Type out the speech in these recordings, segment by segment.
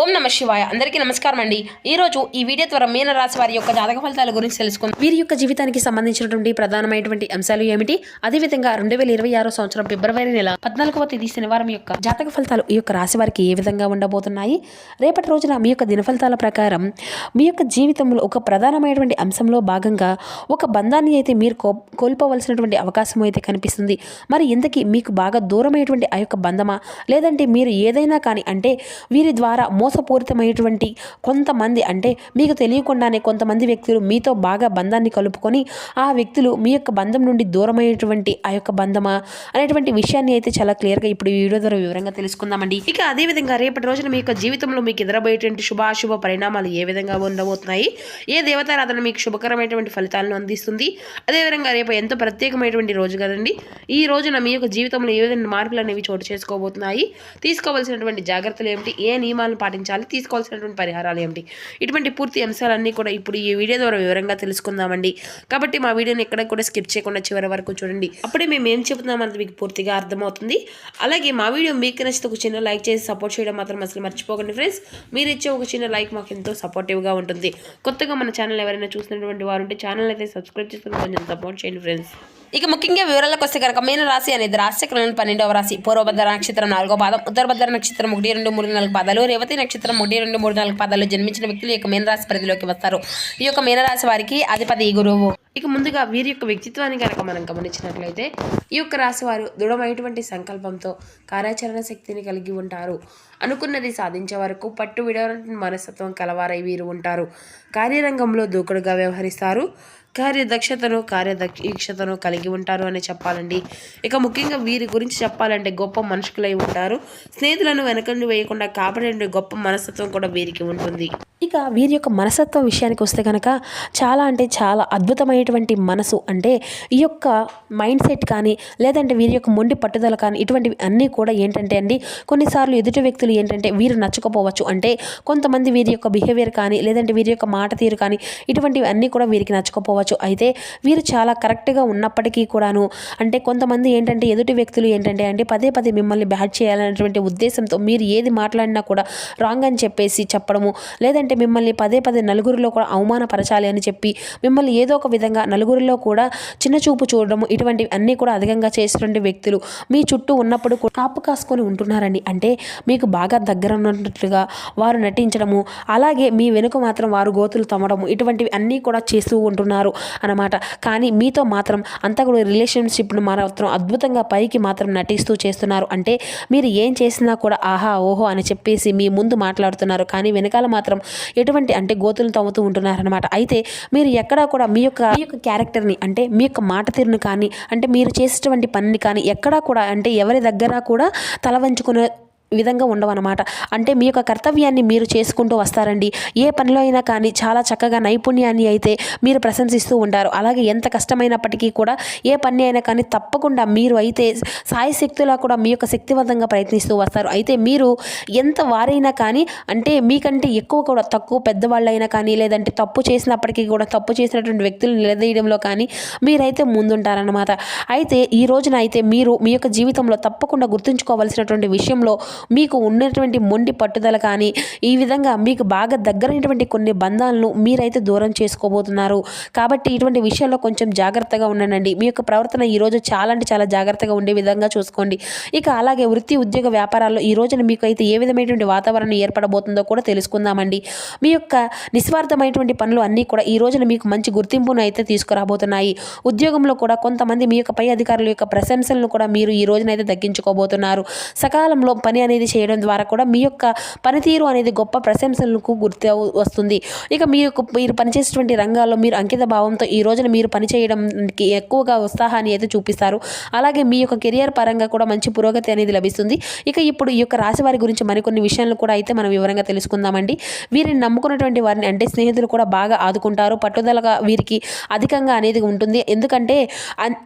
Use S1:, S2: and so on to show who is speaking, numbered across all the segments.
S1: ఓం నమ శివాయ. అందరికీ నమస్కారం అండి. ఈ రోజు ఈ వీడియో ద్వారా మీన రాశి వారి యొక్క జాతక ఫలితాల గురించి తెలుసుకుందాం. వీరి యొక్క జీవితానికి సంబంధించినటువంటి ప్రధానమైనటువంటి అంశాలు ఏమిటి? అదేవిధంగా రెండు వేల ఇరవై ఆరో సంవత్సరం ఫిబ్రవరి నెల పద్నాలుగవ తేదీ శనివారం యొక్క జాతక ఫలితాలు ఈ యొక్క రాశి వారికి ఏ విధంగా ఉండబోతున్నాయి? రేపటి రోజున మీ యొక్క దిన ఫలితాల ప్రకారం మీ యొక్క జీవితంలో ఒక ప్రధానమైనటువంటి అంశంలో భాగంగా ఒక బంధాన్ని అయితే మీరు కో కోల్పోవలసినటువంటి అవకాశం అయితే కనిపిస్తుంది. మరి ఇంతకీ మీకు బాగా దూరమైనటువంటి ఆ యొక్క బంధమా? లేదంటే మీరు ఏదైనా కానీ అంటే వీరి ద్వారా మోసపూరితమైనటువంటి కొంతమంది అంటే మీకు తెలియకుండానే కొంతమంది వ్యక్తులు మీతో బాగా బంధాన్ని కలుపుకొని ఆ వ్యక్తులు మీ యొక్క బంధం నుండి దూరమైనటువంటి ఆ యొక్క బంధమా అనేటువంటి విషయాన్ని అయితే చాలా క్లియర్గా ఇప్పుడు ఈ వీడియో ద్వారా వివరంగా తెలుసుకుందామండి. ఇక అదేవిధంగా రేపటి రోజున మీ యొక్క జీవితంలో మీకు ఎదురబోయేటువంటి శుభాశుభ పరిణామాలు ఏ విధంగా ఉండబోతున్నాయి? ఏ దేవతారాధన మీకు శుభకరమైనటువంటి ఫలితాలను అందిస్తుంది? అదేవిధంగా రేపు ఎంతో ప్రత్యేకమైనటువంటి రోజు కదండి. ఈ రోజున మీ యొక్క జీవితంలో ఏ విధంగా మార్పులు అనేవి చోటు చేసుకోబోతున్నాయి? తీసుకోవాల్సినటువంటి జాగ్రత్తలు ఏమిటి? ఏ నియమాలను పాటించాలి తీసుకోవాల్సినటువంటి పరిహారాలు ఏమిటి? ఇటువంటి పూర్తి అంశాలన్నీ కూడా ఇప్పుడు ఈ వీడియో ద్వారా వివరంగా తెలుసుకుందామండి. కాబట్టి మా వీడియోని ఎక్కడ కూడా స్కిప్ చేయకుండా చివరి వరకు చూడండి. అప్పుడే మేము ఏం చెబుతున్నామన్నది మీకు పూర్తిగా అర్థమవుతుంది. అలాగే మా వీడియో మీకు నచ్చితే ఒక చిన్న లైక్ చేసి సపోర్ట్ చేయడం మాత్రం అసలు మర్చిపోకండి ఫ్రెండ్స్. మీరు ఇచ్చే ఒక చిన్న లైక్ మాకు ఎంతో సపోర్టివ్గా ఉంటుంది. కొత్తగా మన ఛానల్ ఎవరైనా చూసినటువంటి వారు ఉంటే ఛానల్ అయితే సబ్స్క్రైబ్ చేసుకుని కొంచెం సపోర్ట్ చేయండి ఫ్రెండ్స్. ఇక ముఖ్యంగా వివరాలకు వస్తే కనుక మీన రాశి అనేది రాశిచక్రంలోని పన్నెండవ రాశి. పూర్వభద్ర నక్షత్రం నాలుగో పాదం ఉత్తరభద్ర నక్షత్రం ఒకటి రెండు మూడు నాలుగు పాదాలు రేవతి నక్షత్రం ఒకటి రెండు మూడు నాలుగు పాదాలు జన్మించిన వ్యక్తులు ఈ యొక్క మీనరాశి పరిధిలోకి వస్తారు. ఈ యొక్క మీనరాశి వారికి అధిపతి గురువు. ఇక ముందుగా వీరి యొక్క వ్యక్తిత్వాన్ని కనుక మనం గమనించినట్లయితే ఈ యొక్క రాశి వారు దృఢమైనటువంటి సంకల్పంతో కార్యాచరణ శక్తిని కలిగి ఉంటారు. అనుకున్నది సాధించే వరకు పట్టు విడవనటువంటి మనస్తత్వం కలవారై వీరు ఉంటారు. కార్యరంగంలో దూకుడుగా వ్యవహరిస్తారు. కార్యదక్షతను కార్యదక్షతను కలిగి ఉంటారు అని చెప్పాలండి. ఇక ముఖ్యంగా వీరి గురించి చెప్పాలంటే గొప్ప మనుషులై ఉంటారు. స్నేహితులను వెనకండి వేయకుండా కాపాడే గొప్ప మనస్తత్వం కూడా వీరికి ఉంటుంది. ఇక వీరి యొక్క మనసత్వం విషయానికి వస్తే కనుక చాలా అంటే చాలా అద్భుతమైనటువంటి మనసు అంటే ఈ యొక్క మైండ్ సెట్ కానీ లేదంటే వీరి యొక్క మొండి పట్టుదల కానీ ఇటువంటివి అన్నీ కూడా ఏంటంటే అండి కొన్నిసార్లు ఎదుటి వ్యక్తులు ఏంటంటే వీరు నచ్చకపోవచ్చు. అంటే కొంతమంది వీరి యొక్క బిహేవియర్ కానీ లేదంటే వీరి యొక్క మాట తీరు కానీ ఇటువంటివి అన్నీ కూడా వీరికి నచ్చకపోవచ్చు. అయితే వీరు చాలా కరెక్ట్గా ఉన్నప్పటికీ కూడాను అంటే కొంతమంది ఏంటంటే ఎదుటి వ్యక్తులు ఏంటంటే అంటే పదే పదే మిమ్మల్ని బ్యాడ్ చేయాలనేటువంటి ఉద్దేశంతో మీరు ఏది మాట్లాడినా కూడా రాంగ్ అని చెప్పేసి చెప్పడము లేదంటే మిమ్మల్ని పదే పదే నలుగురిలో కూడా అవమానపరచాలి అని చెప్పి మిమ్మల్ని ఏదో ఒక విధంగా నలుగురిలో కూడా చిన్న చూపు చూడడము ఇటువంటివి అన్నీ కూడా అధికంగా చేసినటువంటి వ్యక్తులు మీ చుట్టూ ఉన్నప్పుడు కూడా కాపు కాసుకొని ఉంటున్నారండి. అంటే మీకు బాగా దగ్గర ఉన్నట్లుగా వారు నటించడము అలాగే మీ వెనుక మాత్రం వారు గోతులు తమ్మడము ఇటువంటివి అన్నీ కూడా చేస్తూ ఉంటున్నారు అన్నమాట. కానీ మీతో మాత్రం అంతా కూడా రిలేషన్షిప్ను మాత్రం అద్భుతంగా పైకి మాత్రం నటిస్తూ చేస్తున్నారు. అంటే మీరు ఏం చేసినా కూడా ఆహా ఓహో అని చెప్పేసి మీ ముందు మాట్లాడుతున్నారు. కానీ వెనకాల మాత్రం ఎటువంటి అంటే గోతులు తవ్వుతూ ఉంటున్నారనమాట అయితే మీరు ఎక్కడా కూడా మీ యొక్క మీ యొక్క క్యారెక్టర్ని అంటే మీ యొక్క మాట తీరుని కానీ అంటే మీరు చేసేటువంటి పనిని కానీ ఎక్కడా కూడా అంటే ఎవరి దగ్గర కూడా తల వంచుకునే విధంగా ఉండవన్నమాట. అంటే మీ యొక్క కర్తవ్యాన్ని మీరు చేసుకుంటూ వస్తారండి. ఏ పనిలో అయినా కానీ చాలా చక్కగా నైపుణ్యాన్ని అయితే మీరు ప్రశంసిస్తూ ఉంటారు. అలాగే ఎంత కష్టమైనప్పటికీ కూడా ఏ పని అయినా కానీ తప్పకుండా మీరు అయితే సాయి శక్తులా కూడా మీ యొక్క శక్తివంతంగా ప్రయత్నిస్తూ వస్తారు. అయితే మీరు ఎంత వారైనా కానీ అంటే మీకంటే ఎక్కువ కూడా తక్కువ పెద్దవాళ్ళైనా కానీ లేదంటే తప్పు చేసినప్పటికీ కూడా తప్పు చేసినటువంటి వ్యక్తులు నిలదీయడంలో కానీ మీరైతే ముందుంటారనమాట అయితే ఈ రోజున అయితే మీరు మీ యొక్క జీవితంలో తప్పకుండా గుర్తుంచుకోవాల్సినటువంటి విషయంలో మీకు ఉన్నటువంటి మొండి పట్టుదల కానీ ఈ విధంగా మీకు బాగా దగ్గరైనటువంటి కొన్ని బంధాలను మీరైతే దూరం చేసుకోబోతున్నారు. కాబట్టి ఇటువంటి విషయాల్లో కొంచెం జాగ్రత్తగా ఉండండి. మీ యొక్క ప్రవర్తన ఈరోజు చాలా అంటే చాలా జాగ్రత్తగా ఉండే విధంగా చూసుకోండి. ఇక అలాగే వృత్తి ఉద్యోగ వ్యాపారాల్లో ఈ రోజున మీకు అయితే ఏ విధమైనటువంటి వాతావరణం ఏర్పడబోతుందో కూడా తెలుసుకుందామండి. మీ యొక్క నిస్వార్థమైనటువంటి పనులు అన్నీ కూడా ఈ రోజున మీకు మంచి గుర్తింపును అయితే తీసుకురాబోతున్నాయి. ఉద్యోగంలో కూడా కొంతమంది మీ యొక్క పై అధికారుల యొక్క ప్రశంసలను కూడా మీరు ఈ రోజునైతే దక్కించుకోబోతున్నారు. సకాలంలో పని అనేది చేయడం ద్వారా కూడా మీ యొక్క పనితీరు అనేది గొప్ప ప్రశంసలకు గుర్తు వస్తుంది. ఇక మీ యొక్క మీరు పనిచేసేటువంటి రంగాల్లో మీరు అంకిత భావంతో ఈ రోజున మీరు పనిచేయడానికి ఎక్కువగా ఉత్సాహాన్ని అయితే చూపిస్తారు. అలాగే మీ యొక్క కెరియర్ పరంగా కూడా మంచి పురోగతి అనేది లభిస్తుంది. ఇక ఇప్పుడు ఈ యొక్క రాశి వారి గురించి మరికొన్ని విషయాలు కూడా అయితే మనం వివరంగా తెలుసుకుందామండి. వీరిని నమ్ముకున్నటువంటి వారిని అంటే స్నేహితులు కూడా బాగా ఆదుకుంటారు. పట్టుదలగా వీరికి అధికంగా అనేది ఉంటుంది. ఎందుకంటే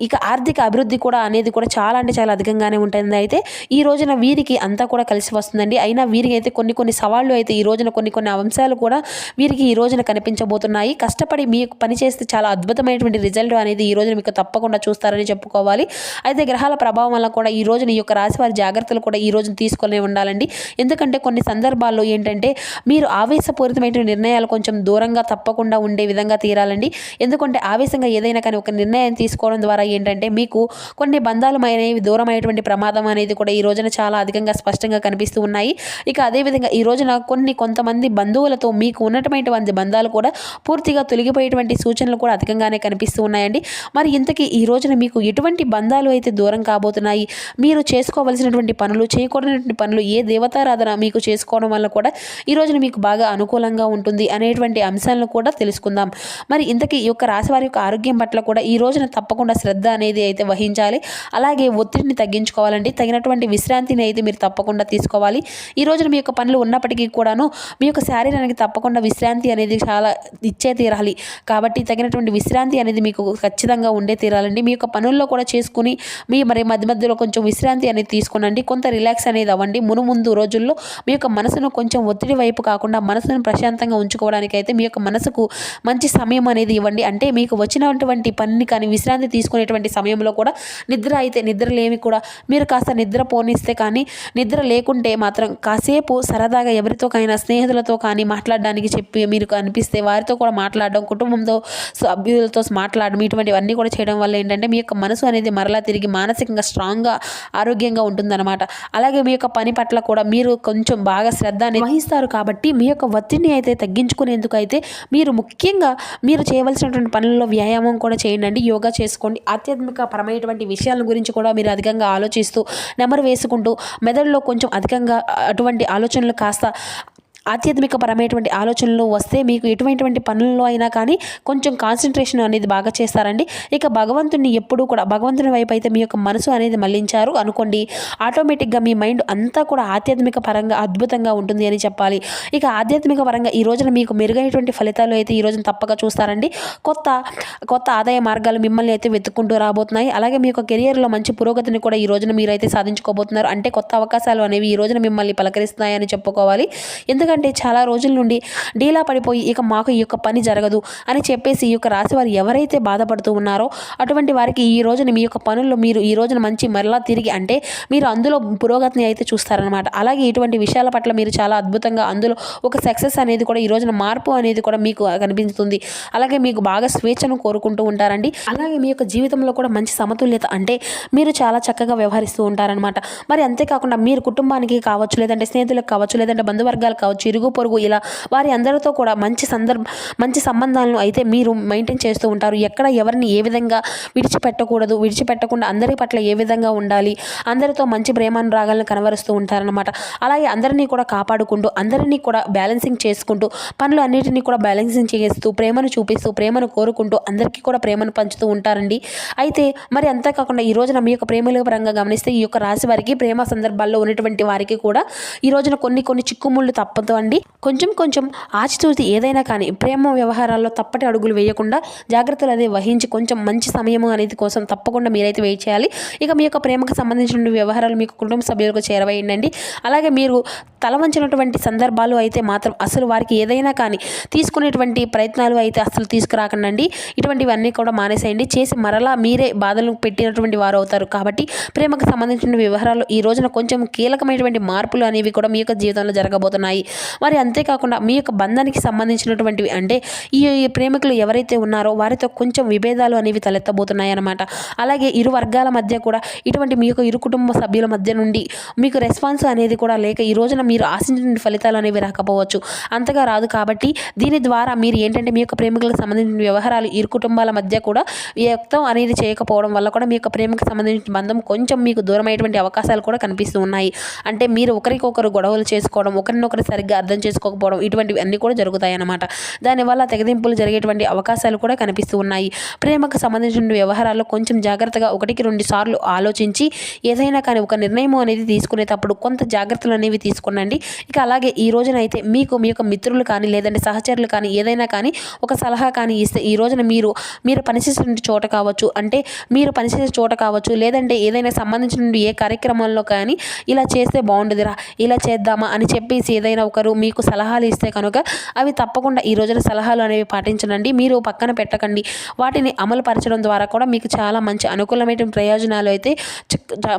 S1: ఇక ఆర్థిక అభివృద్ధి కూడా అనేది కూడా చాలా అంటే చాలా అధికంగానే ఉంటుంది అయితే ఈ రోజున వీరికి అంతా కూడా కూడా కలిసి వస్తుందండి. అయినా వీరికి అయితే కొన్ని కొన్ని సవాళ్ళు అయితే ఈ రోజున కొన్ని కొన్ని అంశాలు కూడా వీరికి ఈ రోజున కనిపించబోతున్నాయి. కష్టపడి మీకు పని చేస్తే చాలా అద్భుతమైనటువంటి రిజల్ట్ అనేది ఈ రోజున మీకు తప్పకుండా చూస్తారని చెప్పుకోవాలి. అయితే గ్రహాల ప్రభావం వల్ల కూడా ఈ రోజున ఈ యొక్క రాశి వారి జాగ్రత్తలు కూడా ఈ రోజున తీసుకొని ఉండాలండి. ఎందుకంటే కొన్ని సందర్భాల్లో ఏంటంటే మీరు ఆవేశపూరితమైన నిర్ణయాలు కొంచెం దూరంగా తప్పకుండా ఉండే విధంగా తీరాలండి. ఎందుకంటే ఆవేశంగా ఏదైనా కానీ ఒక నిర్ణయం తీసుకోవడం ద్వారా ఏంటంటే మీకు కొన్ని బంధాలు అనేవి దూరమైనటువంటి ప్రమాదం అనేది కూడా ఈ రోజున చాలా అధికంగా స్పష్టంగా కనిపిస్తూ ఉన్నాయి. ఇక అదేవిధంగా ఈ రోజున కొన్ని కొంతమంది బంధువులతో మీకు ఉన్నటువంటి బంధాలు కూడా పూర్తిగా తొలగిపోయేటువంటి సూచనలు కూడా అధికంగానే కనిపిస్తూ ఉన్నాయండి. మరి ఇంతకీ ఈ రోజున మీకు ఎటువంటి బంధాలు అయితే దూరం కాబోతున్నాయి? మీరు చేసుకోవలసినటువంటి పనులు చేయకూడనటువంటి పనులు ఏ దేవతారాధన మీకు చేసుకోవడం వల్ల కూడా ఈ రోజున మీకు బాగా అనుకూలంగా ఉంటుంది అనేటువంటి అంశాలను కూడా తెలుసుకుందాం. మరి ఇంతకీ ఈ యొక్క రాశివారి యొక్క ఆరోగ్యం పట్ల కూడా ఈ రోజున తప్పకుండా శ్రద్ధ అనేది అయితే వహించాలి. అలాగే ఒత్తిడిని తగ్గించుకోవాలండి. తగినటువంటి విశ్రాంతిని అయితే మీరు తప్పకుండా తీసుకోవాలి. ఈ రోజున మీ యొక్క పనులు ఉన్నప్పటికీ కూడాను మీ యొక్క శారీరానికి తప్పకుండా విశ్రాంతి అనేది చాలా ఇచ్చే తీరాలి. కాబట్టి తగినటువంటి విశ్రాంతి అనేది మీకు ఖచ్చితంగా ఉండే తీరాలండి. మీ యొక్క పనుల్లో కూడా చేసుకుని మీ మరి మధ్య మధ్యలో కొంచెం విశ్రాంతి అనేది తీసుకునండి. కొంత రిలాక్స్ అనేది అవ్వండి. మును ముందు రోజుల్లో మీ యొక్క మనసును కొంచెం ఒత్తిడి వైపు కాకుండా మనసును ప్రశాంతంగా ఉంచుకోవడానికి అయితే మీ యొక్క మనసుకు మంచి సమయం అనేది ఇవ్వండి. అంటే మీకు వచ్చినటువంటి పనిని కానీ విశ్రాంతి తీసుకునేటువంటి సమయంలో కూడా నిద్ర అయితే నిద్ర లేమి కూడా మీరు కాస్త నిద్ర పోనిస్తే కానీ నిద్ర లేకుంటే మాత్రం కాసేపు సరదాగా ఎవరితోకైనా స్నేహితులతో కానీ మాట్లాడడానికి చెప్పి మీరు అనిపిస్తే వారితో కూడా మాట్లాడడం కుటుంబంతో సభ్యులతో మాట్లాడడం ఇటువంటివన్నీ కూడా చేయడం వల్ల ఏంటంటే మీ యొక్క మనసు అనేది మరలా తిరిగి మానసికంగా స్ట్రాంగ్గా ఆరోగ్యంగా ఉంటుందన్నమాట. అలాగే మీ యొక్క పని పట్ల కూడా మీరు కొంచెం బాగా శ్రద్ధ నిర్వహిస్తారు వహిస్తారు కాబట్టి మీ యొక్క ఒత్తిడిని అయితే తగ్గించుకునేందుకు అయితే మీరు ముఖ్యంగా మీరు చేయవలసినటువంటి పనుల్లో వ్యాయామం కూడా చేయండి యోగా చేసుకోండి. ఆధ్యాత్మిక పరమైనటువంటి విషయాల గురించి కూడా మీరు అధికంగా ఆలోచిస్తూ నెమరు వేసుకుంటూ మెదడులో కొంచెం అధికంగా అటువంటి ఆలోచనలు కాస్త ఆధ్యాత్మిక పరమైనటువంటి ఆలోచనలు వస్తే మీకు ఎటువంటి పనుల్లో అయినా కానీ కొంచెం కాన్సన్ట్రేషన్ అనేది బాగా చేస్తారండి. ఇక భగవంతుని ఎప్పుడూ కూడా భగవంతుని వైపు అయితే మీ యొక్క మనసు అనేది మళ్ళించారు అనుకోండి ఆటోమేటిక్గా మీ మైండ్ అంతా కూడా ఆధ్యాత్మిక పరంగా అద్భుతంగా ఉంటుంది అని చెప్పాలి. ఇక ఆధ్యాత్మిక పరంగా ఈ రోజున మీకు మెరుగైనటువంటి ఫలితాలు అయితే ఈ రోజున తప్పక చూస్తారండి. కొత్త కొత్త ఆదాయ మార్గాలు మిమ్మల్ని అయితే వెతుక్కుంటూ రాబోతున్నాయి. అలాగే మీ యొక్క కెరియర్లో మంచి పురోగతిని కూడా ఈ రోజున మీరు అయితే సాధించుకోబోతున్నారు. అంటే కొత్త అవకాశాలు అనేవి ఈ రోజున మిమ్మల్ని పలకరిస్తున్నాయని చెప్పుకోవాలి. ఎందుకంటే ఎందుకంటే చాలా రోజుల నుండి డీలా పడిపోయి ఇక మాకు ఈ యొక్క పని జరగదు అని చెప్పేసి ఈ యొక్క రాశి వారు ఎవరైతే బాధపడుతూ ఉన్నారో అటువంటి వారికి ఈ రోజున మీ యొక్క పనుల్లో మీరు ఈ రోజున మంచి మరలా తిరిగి అంటే మీరు అందులో పురోగతిని అయితే చూస్తారనమాట అలాగే ఇటువంటి విషయాల పట్ల మీరు చాలా అద్భుతంగా అందులో ఒక సక్సెస్ అనేది కూడా ఈ రోజున మార్పు అనేది కూడా మీకు కనిపిస్తుంది. అలాగే మీకు బాగా స్వేచ్ఛను కోరుకుంటూ ఉంటారండి. అలాగే మీ యొక్క జీవితంలో కూడా మంచి సమతుల్యత అంటే మీరు చాలా చక్కగా వ్యవహరిస్తూ ఉంటారనమాట మరి అంతేకాకుండా మీరు కుటుంబానికి కావచ్చు లేదంటే స్నేహితులకు కావచ్చు లేదంటే బంధువర్గాలు కావచ్చు చిరుగు పొరుగు ఇలా వారి అందరితో కూడా మంచి సందర్భ మంచి సంబంధాలను అయితే మీరు మెయింటైన్ చేస్తూ ఉంటారు. ఎక్కడ ఎవరిని ఏ విధంగా విడిచిపెట్టకూడదు విడిచిపెట్టకుండా అందరి పట్ల ఏ విధంగా ఉండాలి అందరితో మంచి ప్రేమానురాగాలను కనబరుస్తూ ఉంటారనమాట అలాగే అందరినీ కూడా కాపాడుకుంటూ అందరినీ కూడా బ్యాలెన్సింగ్ చేసుకుంటూ పనులు అన్నిటినీ కూడా బ్యాలెన్సింగ్ చేస్తూ ప్రేమను చూపిస్తూ ప్రేమను కోరుకుంటూ అందరికీ కూడా ప్రేమను పంచుతూ ఉంటారండి. అయితే మరి అంతేకాకుండా ఈ రోజున మీ యొక్క ప్రేమల పరంగా గమనిస్తే ఈ యొక్క రాశి వారికి ప్రేమ సందర్భాల్లో ఉన్నటువంటి వారికి కూడా ఈ రోజున కొన్ని కొన్ని చిక్కుముళ్ళు తప్పదు అండి. కొంచెం కొంచెం ఆచితూచి ఏదైనా కానీ ప్రేమ వ్యవహారాల్లో తప్పటి అడుగులు వేయకుండా జాగ్రత్తలు అనేది వహించి కొంచెం మంచి సమయం అనేది కోసం తప్పకుండా మీరైతే వెయిట్ చేయాలి. ఇక మీ యొక్క ప్రేమకు సంబంధించిన వ్యవహారాలు మీకు కుటుంబ సభ్యులకు చేరవేయండి అలాగే మీరు తల వంచినటువంటి సందర్భాలు అయితే మాత్రం అసలు వారికి ఏదైనా కానీ తీసుకునేటువంటి ప్రయత్నాలు అయితే అసలు తీసుకురాకండి ఇటువంటివన్నీ కూడా మానేసేయండి. చేసి మరలా మీరే బాధలు పెట్టినటువంటి వారు అవుతారు కాబట్టి ప్రేమకు సంబంధించిన వ్యవహారాలు ఈ రోజున కొంచెం కీలకమైనటువంటి మార్పులు అనేవి కూడా మీ యొక్క జీవితంలో జరగబోతున్నాయి. మరి అంతేకాకుండా మీ యొక్క బంధానికి సంబంధించినటువంటివి అంటే ఈ ప్రేమికులు ఎవరైతే ఉన్నారో వారితో కొంచెం విభేదాలు అనేవి తలెత్తబోతున్నాయన్నమాట. అలాగే ఇరు వర్గాల మధ్య కూడా ఇటువంటి మీ యొక్క ఇరు కుటుంబ సభ్యుల మధ్య నుండి మీకు రెస్పాన్స్ అనేది కూడా లేక ఈ రోజున మీరు ఆశించిన ఫలితాలు అనేవి రాకపోవచ్చు. అంతగా రాదు కాబట్టి దీని ద్వారా మీరు ఏంటంటే మీ యొక్క ప్రేమికులకు సంబంధించిన వ్యవహారాలు ఇరు కుటుంబాల మధ్య కూడా వ్యక్తం అనేది చేయకపోవడం వల్ల కూడా మీ యొక్క ప్రేమకు సంబంధించిన బంధం కొంచెం మీకు దూరమైనటువంటి అవకాశాలు కూడా కనిపిస్తూ ఉన్నాయి. అంటే మీరు ఒకరికొకరు గొడవలు చేసుకోవడం ఒకరినొకరు సరిగ్గా సరిగ్గా అర్థం చేసుకోకపోవడం ఇటువంటివి అన్నీ కూడా జరుగుతాయి అన్నమాట దానివల్ల తెగదింపులు జరిగేటువంటి అవకాశాలు కూడా కనిపిస్తూ ఉన్నాయి. ప్రేమకు సంబంధించిన వ్యవహారాల్లో కొంచెం జాగ్రత్తగా ఒకటికి రెండు సార్లు ఆలోచించి ఏదైనా కానీ ఒక నిర్ణయం అనేది తీసుకునేటప్పుడు కొంత జాగ్రత్తలు అనేవి తీసుకునండి. ఇక అలాగే ఈ రోజున అయితే మీకు మీ యొక్క మిత్రులు కానీ లేదంటే సహచరులు కానీ ఏదైనా కానీ ఒక సలహా కానీ ఇస్తే ఈ రోజున మీరు మీరు పనిచేసిన చోట కావచ్చు అంటే మీరు పనిచేసే చోట కావచ్చు లేదంటే ఏదైనా సంబంధించిన ఏ కార్యక్రమంలో కానీ ఇలా చేస్తే బాగుండదురా ఇలా చేద్దామా అని చెప్పేసి ఏదైనా ఒకరు మీకు సలహాలు ఇస్తే కనుక అవి తప్పకుండా ఈ రోజున సలహాలు అనేవి పాటించనండి. మీరు పక్కన పెట్టకండి. వాటిని అమలు పరచడం ద్వారా కూడా మీకు చాలా మంచి అనుకూలమైన ప్రయోజనాలు అయితే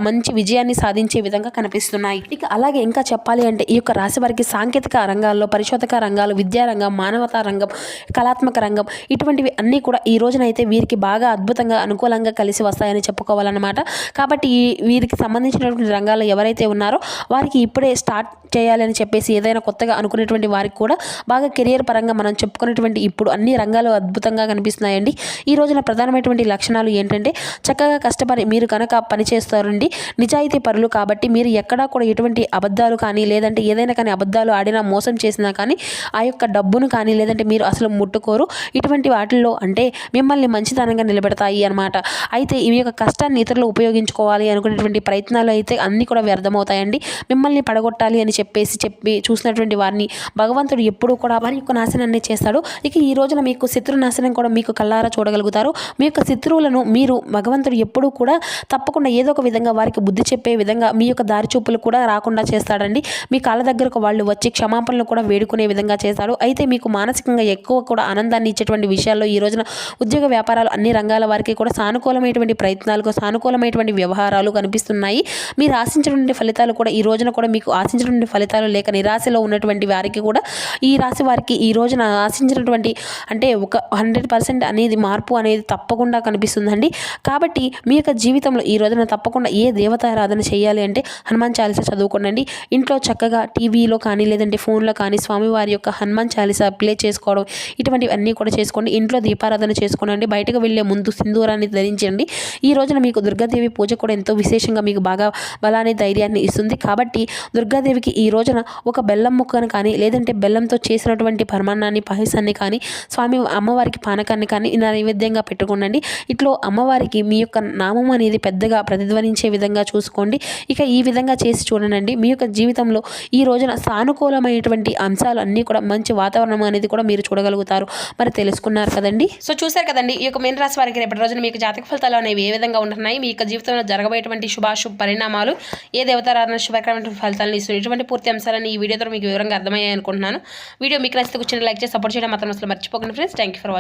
S1: మంచి విజయాన్ని సాధించే విధంగా కనిపిస్తున్నాయి. ఇక అలాగే ఇంకా చెప్పాలి అంటే ఈ యొక్క రాశి వారికి సాంకేతిక రంగాల్లో పరిశోధక రంగాలు విద్యారంగం మానవతా రంగం కళాత్మక రంగం ఇటువంటివి అన్నీ కూడా ఈ రోజునైతే వీరికి బాగా అద్భుతంగా అనుకూలంగా కలిసి వస్తాయని చెప్పుకోవాలన్నమాట. కాబట్టి ఈ వీరికి సంబంధించినటువంటి రంగాల్లో ఎవరైతే ఉన్నారో వారికి ఇప్పుడే స్టార్ట్ చేయాలని చెప్పేసి ఏదైనా కొత్తగా అనుకునేటువంటి వారికి కూడా బాగా కెరియర్ పరంగా మనం చెప్పుకునేటువంటి ఇప్పుడు అన్ని రంగాలు అద్భుతంగా కనిపిస్తున్నాయండి. ఈ రోజున ప్రధానమైనటువంటి లక్షణాలు ఏంటంటే చక్కగా కష్టపడి మీరు కనుక పనిచేస్తారండి నిజాయితీ పరులు కాబట్టి మీరు ఎక్కడా కూడా ఎటువంటి అబద్ధాలు కానీ లేదంటే ఏదైనా కానీ అబద్ధాలు ఆడినా మోసం చేసినా కానీ ఆ యొక్క డబ్బును కానీ లేదంటే మీరు అసలు ముట్టుకోరు. ఇటువంటి వాటిల్లో అంటే మిమ్మల్ని మంచితనంగా నిలబెడతాయి అన్నమాట. అయితే ఇవి యొక్క కష్టాన్ని ఇతరులు ఉపయోగించుకోవాలి అనుకునేటువంటి ప్రయత్నాలు అయితే అన్నీ కూడా వ్యర్థమవుతాయండి. మిమ్మల్ని పడగొట్టాలి అని చెప్పేసి చెప్పి చూసినటువంటి వారిని భగవంతుడు ఎప్పుడూ కూడా వారి యొక్క నాశనాన్ని చేస్తాడు. ఇక ఈ రోజున మీకు శత్రు నాశనం కూడా మీకు కళ్ళారా చూడగలుగుతారు. మీ యొక్క శత్రువులను మీరు భగవంతుడు ఎప్పుడూ కూడా తప్పకుండా ఏదో ఒక విధంగా వారికి బుద్ధి చెప్పే విధంగా మీ యొక్క దారి చూపులు కూడా రాకుండా చేస్తాడండి. మీ కాళ్ళ దగ్గరకు వాళ్ళు వచ్చి క్షమాపణలు కూడా వేడుకునే విధంగా చేస్తాడు అయితే మీకు మానసికంగా ఎక్కువ కూడా ఆనందాన్ని ఇచ్చేటువంటి విషయాల్లో ఈ రోజున ఉద్యోగ వ్యాపారాలు అన్ని రంగాల వారికి కూడా సానుకూలమైనటువంటి ప్రయత్నాలకు సానుకూలమైనటువంటి వ్యవహారాలు కనిపిస్తున్నాయి. మీరు ఆశించినటువంటి ఫలితాలు కూడా ఈ రోజున కూడా మీకు ఆశించినటువంటి ఫలితాలు లేక నిరాశలో ఉన్నటువంటి వారికి కూడా ఈ రాశి వారికి ఈ రోజున ఆశించినటువంటి అంటే ఒక హండ్రెడ్ పర్సెంట్ అనేది మార్పు అనేది తప్పకుండా కనిపిస్తుందండి. కాబట్టి మీ యొక్క జీవితంలో ఈ రోజున తప్పకుండా ఏ దేవతారాధన చేయాలి అంటే హనుమాన్ చాలీసా చదువుకోండి ఇంట్లో చక్కగా టీవీలో కానీ లేదంటే ఫోన్లో కానీ స్వామివారి యొక్క హనుమాన్ చాలీసా ప్లే చేసుకోవడం ఇటువంటివన్నీ కూడా చేసుకోండి. ఇంట్లో దీపారాధన చేసుకోనండి. బయటకు వెళ్ళే ముందు సింధూరాన్ని ధరించండి. ఈ రోజున మీకు దుర్గాదేవి పూజ కూడా ఎంతో విశేషంగా మీకు బాగా బలాన్ని ధైర్యాన్ని ఇస్తుంది. కాబట్టి దుర్గాదేవికి ఈ రోజున ఒక బెల్లం ముక్కను కానీ లేదంటే బెల్లంతో చేసినటువంటి పరమాన్నాన్ని పాయసాన్ని కానీ స్వామి అమ్మవారికి పానకాన్ని కానీ ఇలా నైవేద్యంగా పెట్టుకోండి ఇట్లో అమ్మవారికి మీ యొక్క నామం అనేది పెద్దగా ప్రతిధ్వనించే విధంగా చూసుకోండి. ఇక ఈ విధంగా చేసి చూడండి మీ యొక్క జీవితంలో ఈ రోజున సానుకూలమైనటువంటి అంశాలు అన్నీ కూడా మంచి వాతావరణం అనేది కూడా మీరు చూడగలుగుతారు. మరి తెలుసుకున్నారు కదండి? సో చూశారు కదండి ఈ యొక్క మీన రాశి వారికి రేపటి రోజున మీకు జాతక ఫలితాలు అనేవి ఏ విధంగా ఉంటున్నాయి? మీ యొక్క జీవితంలో జరగబోయేటువంటి శుభాశుభ పరిణామాలు ఏ దేవతారాధన శుభకరమైన ఫలితాలను ఇస్తుంది ఇటువంటి పూర్తి అంశాలని ఈ వీడియోతో మీకు వివరంగా అర్థమయ్యాయి అనుకుంటున్నాను వీడియో మీకు నచ్చితే కూర్చొని లైక్ చేసి సపోర్ట్ చేయడం మాత్రం అసలు మర్చిపోకండి friends. Thank you for watching